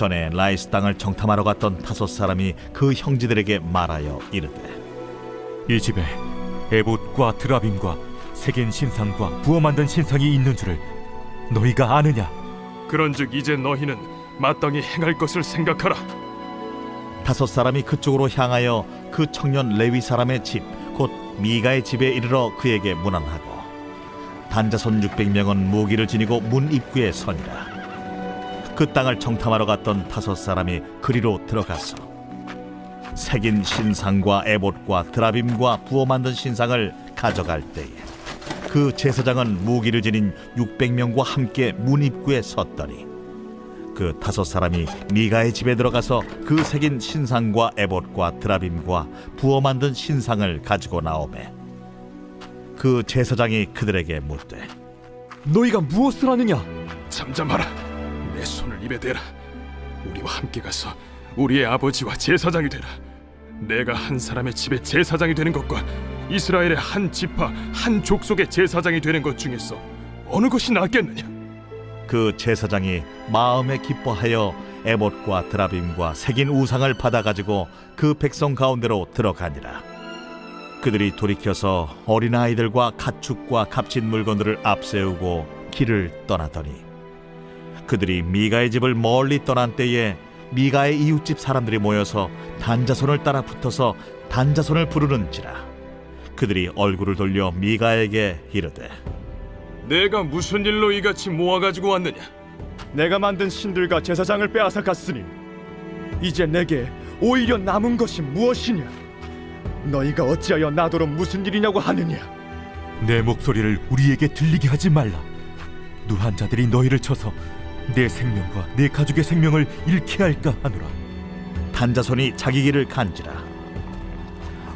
전에 라이스 땅을 정탐하러 갔던 다섯 사람이 그 형제들에게 말하여 이르되 이 집에 에봇과 드라빔과 색인 신상과 부어 만든 신상이 있는 줄을 너희가 아느냐? 그런즉 이제 너희는 마땅히 행할 것을 생각하라. 다섯 사람이 그쪽으로 향하여 그 청년 레위 사람의 집 곧 미가의 집에 이르러 그에게 문안하고 단자손 600명은 무기를 지니고 문 입구에 서니라 그 땅을 정탐하러 갔던 다섯 사람이 그리로 들어가서 색인 신상과 에봇과 드라빔과 부어 만든 신상을 가져갈 때에 그 제사장은 무기를 지닌 600명과 함께 문 입구에 섰더니 그 다섯 사람이 미가의 집에 들어가서 그 새긴 신상과 에봇과 드라빔과 부어 만든 신상을 가지고 나오매 그 제사장이 그들에게 묻되 너희가 무엇을 하느냐? 잠잠하라. 입에 대라. 우리와 함께 가서 우리의 아버지와 제사장이 되라. 내가 한 사람의 집에 제사장이 되는 것과 이스라엘의 한 지파 한 족속의 제사장이 되는 것 중에서 어느 것이 낫겠느냐? 그 제사장이 마음에 기뻐하여 에봇과 드라빔과 새긴 우상을 받아 가지고 그 백성 가운데로 들어가니라 그들이 돌이켜서 어린 아이들과 가축과 값진 물건들을 앞세우고 길을 떠나더니 그들이 미가의 집을 멀리 떠난 때에 미가의 이웃집 사람들이 모여서 단자손을 따라 붙어서 단자손을 부르는지라 그들이 얼굴을 돌려 미가에게 이르되 내가 무슨 일로 이같이 모아 가지고 왔느냐? 내가 만든 신들과 제사장을 빼앗아 갔으니 이제 내게 오히려 남은 것이 무엇이냐? 너희가 어찌하여 나더러 무슨 일이냐고 하느냐? 내 목소리를 우리에게 들리게 하지 말라. 누한 자들이 너희를 쳐서 내 생명과 내 가족의 생명을 잃게 할까 하노라. 단자손이 자기 길을 간지라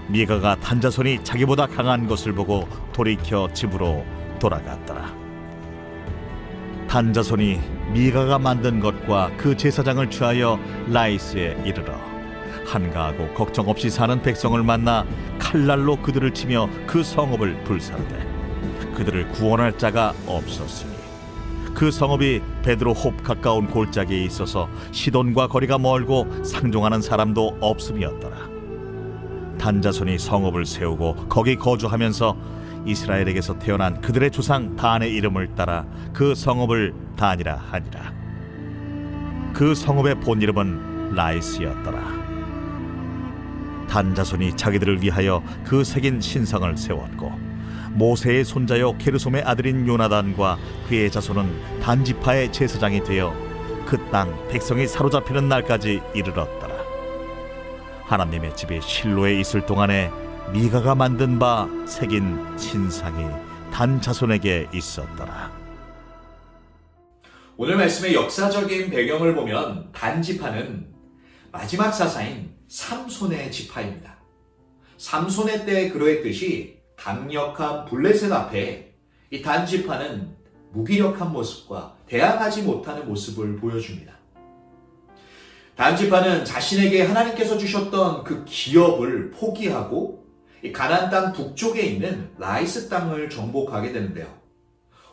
미가가 단자손이 자기보다 강한 것을 보고 돌이켜 집으로 돌아갔더라 단자손이 미가가 만든 것과 그 제사장을 취하여 라이스에 이르러 한가하고 걱정 없이 사는 백성을 만나 칼날로 그들을 치며 그 성읍을 불사르되 그들을 구원할 자가 없었으니 그 성읍이 베드로 홉 가까운 골짜기에 있어서 시돈과 거리가 멀고 상종하는 사람도 없음이었더라. 단자손이 성읍을 세우고 거기 거주하면서 이스라엘에게서 태어난 그들의 조상 단의 이름을 따라 그 성읍을 단이라 하니라. 그 성읍의 본 이름은 라이스였더라. 단자손이 자기들을 위하여 그 새긴 신성을 세웠고 모세의 손자요 게르솜의 아들인 요나단과 그의 자손은 단지파의 제사장이 되어 그 땅 백성이 사로잡히는 날까지 이르렀더라. 하나님의 집이 실로에 있을 동안에 미가가 만든 바 새긴 신상이 단 자손에게 있었더라. 오늘 말씀의 역사적인 배경을 보면 단 지파는 마지막 사사인 삼손의 지파입니다. 삼손의 때 그러했듯이 강력한 블레셋 앞에 이 단지파는 무기력한 모습과 대항하지 못하는 모습을 보여줍니다. 단지파는 자신에게 하나님께서 주셨던 그 기업을 포기하고 이 가나안 땅 북쪽에 있는 라이스 땅을 정복하게 되는데요.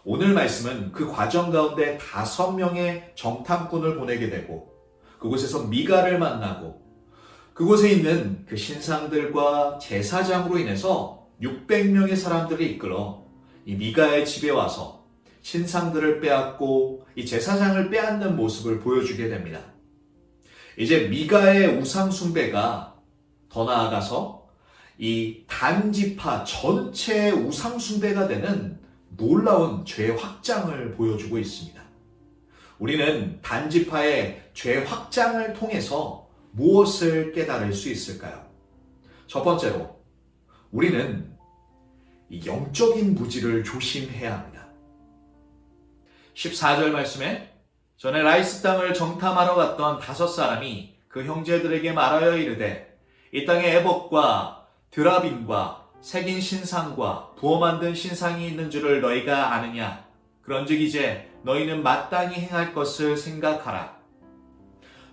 오늘 말씀은 그 과정 가운데 다섯 명의 정탐꾼을 보내게 되고 그곳에서 미가를 만나고 그곳에 있는 그 신상들과 제사장으로 인해서 600명의 사람들을 이끌어 이 미가의 집에 와서 신상들을 빼앗고 이 제사장을 빼앗는 모습을 보여주게 됩니다. 이제 미가의 우상 숭배가 더 나아가서 이 단지파 전체의 우상 숭배가 되는 놀라운 죄 확장을 보여주고 있습니다. 우리는 단지파의 죄 확장을 통해서 무엇을 깨달을 수 있을까요? 첫 번째로, 우리는 이 영적인 무지를 조심해야 합니다. 14절 말씀에 전에 라이스 땅을 정탐하러 갔던 다섯 사람이 그 형제들에게 말하여 이르되 이 땅에 에봇과 드라빔과 색인 신상과 부어 만든 신상이 있는 줄을 너희가 아느냐? 그런즉 이제 너희는 마땅히 행할 것을 생각하라.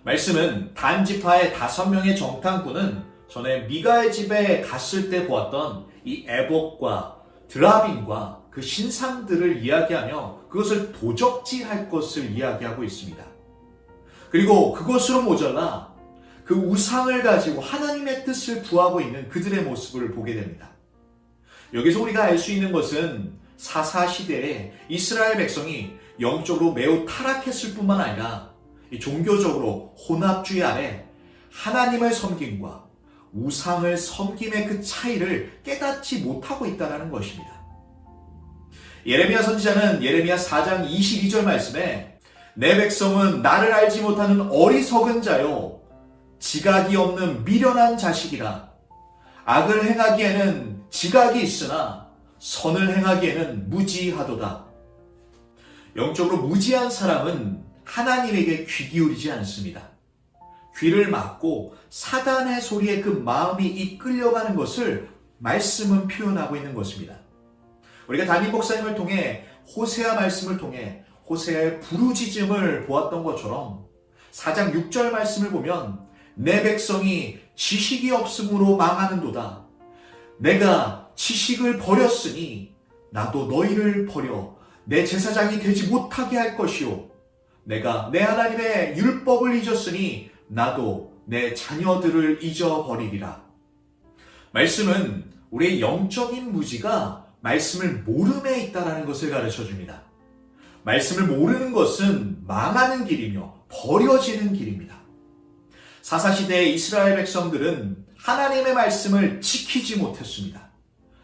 말씀은 단지파의 다섯 명의 정탐꾼은 전에 미가의 집에 갔을 때 보았던 이 에봇과 드라빔과 그 신상들을 이야기하며 그것을 도적질할 것을 이야기하고 있습니다. 그리고 그것으로 모자라 그 우상을 가지고 하나님의 뜻을 구하고 있는 그들의 모습을 보게 됩니다. 여기서 우리가 알 수 있는 것은 사사 시대에 이스라엘 백성이 영적으로 매우 타락했을 뿐만 아니라 이 종교적으로 혼합주의 아래 하나님을 섬김과 우상을 섬김의 그 차이를 깨닫지 못하고 있다는 것입니다. 예레미야 선지자는 예레미야 4장 22절 말씀에 내 백성은 나를 알지 못하는 어리석은 자요 지각이 없는 미련한 자식이라 악을 행하기에는 지각이 있으나 선을 행하기에는 무지하도다. 영적으로 무지한 사람은 하나님에게 귀 기울이지 않습니다. 귀를 막고 사단의 소리에 그 마음이 이끌려가는 것을 말씀은 표현하고 있는 것입니다. 우리가 담임 목사님을 통해 호세아 말씀을 통해 호세아의 부르짖음을 보았던 것처럼 4장 6절 말씀을 보면 내 백성이 지식이 없음으로 망하는도다. 내가 지식을 버렸으니 나도 너희를 버려 내 제사장이 되지 못하게 할 것이요. 내가 내 하나님의 율법을 잊었으니 나도 내 자녀들을 잊어버리리라. 말씀은 우리의 영적인 무지가 말씀을 모름에 있다라는 것을 가르쳐 줍니다. 말씀을 모르는 것은 망하는 길이며 버려지는 길입니다. 사사시대의 이스라엘 백성들은 하나님의 말씀을 지키지 못했습니다.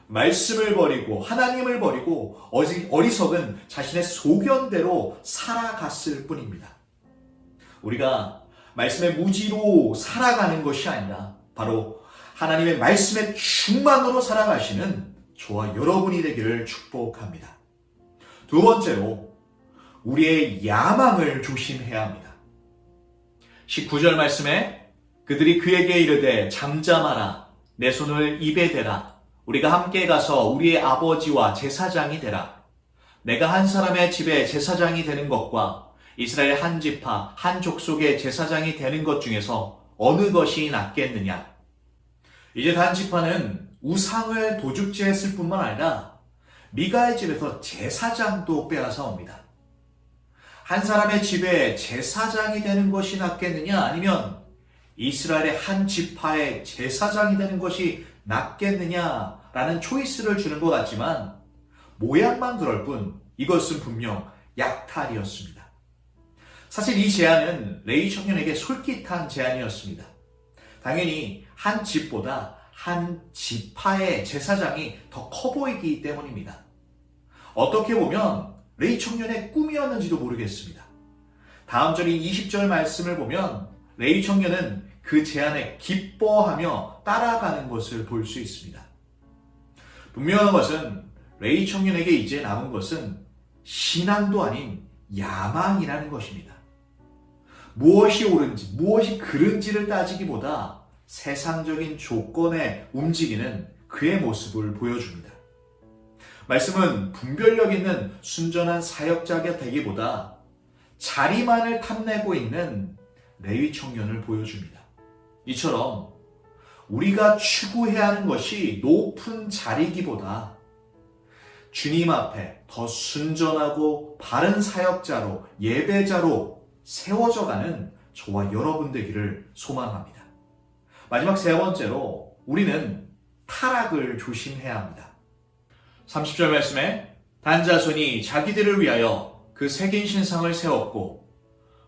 말씀을 버리고 하나님을 버리고 어리- 어리석은 자신의 소견대로 살아갔을 뿐입니다. 우리가 말씀의 무지로 살아가는 것이 아니라 바로 하나님의 말씀의 충만으로 살아가시는 저와 여러분이 되기를 축복합니다. 두 번째로 우리의 야망을 조심해야 합니다. 19절 말씀에 그들이 그에게 이르되 잠잠하라 내 손을 입에 대라 우리가 함께 가서 우리의 아버지와 제사장이 되라 내가 한 사람의 집에 제사장이 되는 것과 이스라엘 한 지파 한 족속의 제사장이 되는 것 중에서 어느 것이 낫겠느냐 이제 단 지파는 우상을 도둑질했을 뿐만 아니라 미가의 집에서 제사장도 빼앗아 옵니다. 한 사람의 집에 제사장이 되는 것이 낫겠느냐 아니면 이스라엘의 한 지파의 제사장이 되는 것이 낫겠느냐라는 초이스를 주는 것 같지만 모양만 그럴 뿐 이것은 분명 약탈이었습니다. 사실 이 제안은 레이 청년에게 솔깃한 제안이었습니다. 당연히 한 집보다 한 지파의 제사장이 더 커 보이기 때문입니다. 어떻게 보면 레이 청년의 꿈이었는지도 모르겠습니다. 다음 절인 20절 말씀을 보면 레이 청년은 그 제안에 기뻐하며 따라가는 것을 볼 수 있습니다. 분명한 것은 레이 청년에게 이제 남은 것은 신앙도 아닌 야망이라는 것입니다. 무엇이 옳은지, 무엇이 그른지를 따지기보다 세상적인 조건에 움직이는 그의 모습을 보여줍니다. 말씀은 분별력 있는 순전한 사역자가 되기보다 자리만을 탐내고 있는 레위 청년을 보여줍니다. 이처럼 우리가 추구해야 하는 것이 높은 자리기보다 주님 앞에 더 순전하고 바른 사역자로 예배자로 세워져 가는 저와 여러분 되기를 소망합니다. 마지막 세 번째로 우리는 타락을 조심해야 합니다. 30절 말씀에 단자손이 자기들을 위하여 그 새긴 신상을 세웠고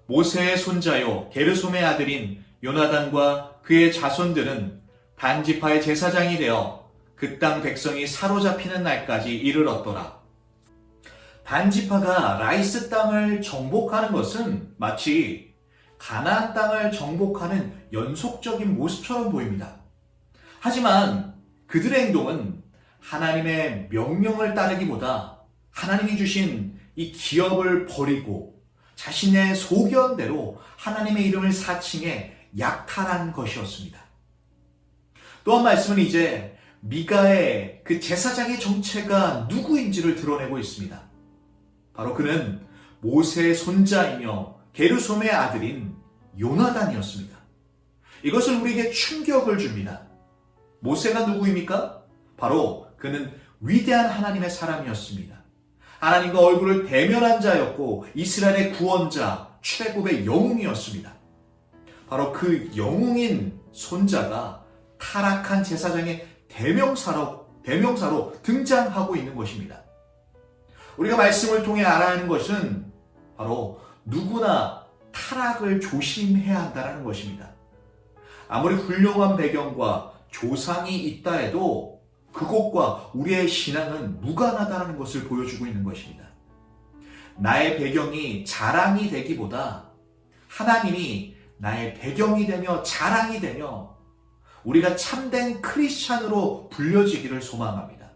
모세의 손자요 게르솜의 아들인 요나단과 그의 자손들은 단지파의 제사장이 되어 그 땅 백성이 사로잡히는 날까지 이르렀더라. 단지파가 라이스 땅을 정복하는 것은 마치 가나안 땅을 정복하는 연속적인 모습처럼 보입니다. 하지만 그들의 행동은 하나님의 명령을 따르기보다 하나님이 주신 이 기업을 버리고 자신의 소견대로 하나님의 이름을 사칭해 약탈한 것이었습니다. 또 한 말씀은 이제 미가의 그 제사장의 정체가 누구인지를 드러내고 있습니다. 바로 그는 모세의 손자이며 게르솜의 아들인 요나단이었습니다. 이것은 우리에게 충격을 줍니다. 모세가 누구입니까? 바로 그는 위대한 하나님의 사람이었습니다. 하나님과 얼굴을 대면한 자였고 이스라엘의 구원자, 출애굽의 영웅이었습니다. 바로 그 영웅인 손자가 타락한 제사장의 대명사로, 대명사로 등장하고 있는 것입니다. 우리가 말씀을 통해 알아야 하는 것은 바로 누구나 타락을 조심해야 한다는 것입니다. 아무리 훌륭한 배경과 조상이 있다 해도 그것과 우리의 신앙은 무관하다는 것을 보여주고 있는 것입니다. 나의 배경이 자랑이 되기보다 하나님이 나의 배경이 되며 자랑이 되며 우리가 참된 크리스찬으로 불려지기를 소망합니다.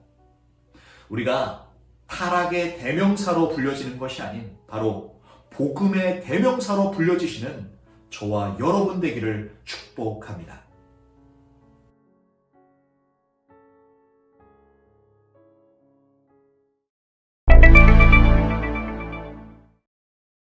우리가 타락의 대명사로 불려지는 것이 아닌 바로 복음의 대명사로 불려지시는 저와 여러분 되기를 축복합니다.